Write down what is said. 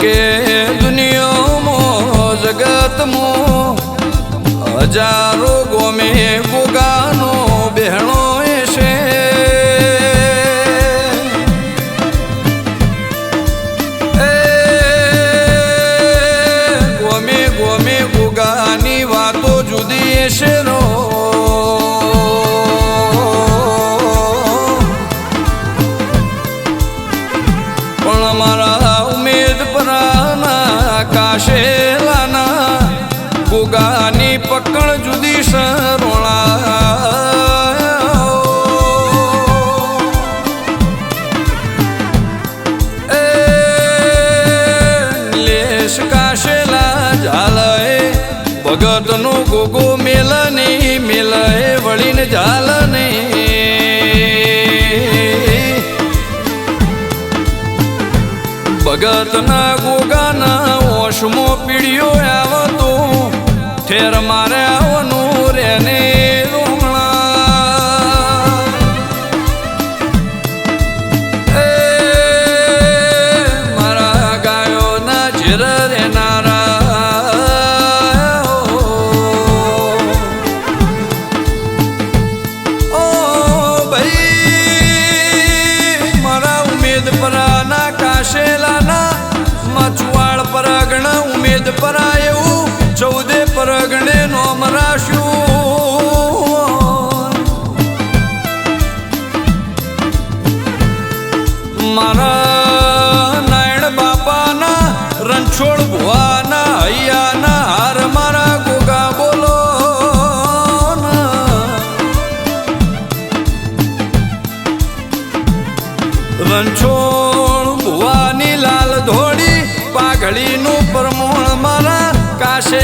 કે દુનિયામાં જગતમાં હજારો ગોમે ગોગાનો બહેણો છે. ગોમે ગોમે ગોગાની વાતો જુદી છે નો પણ અમારા કાશેલાના ગોગાની પકડ જુદી સરોળા એ લેશ કાશેલા ઝાલય ભગતનો ગોગો મેલની મેલય વળીને ઝાલની. ભગતના ગોગાના ઓશમો પીડ્યો આવતો ઠેર મારે આવવાનું રેને ઉમેદ પરા ચૌદે પરગણે નોમ રાખ્યું મારા નાયણ બાપાના રણછોડ ભુવાના, હૈયાના હાર મારા ગોગા બોલો. રણછોડ ભુવાની લાલ ધોળી પાઘડીનું પરમો আসে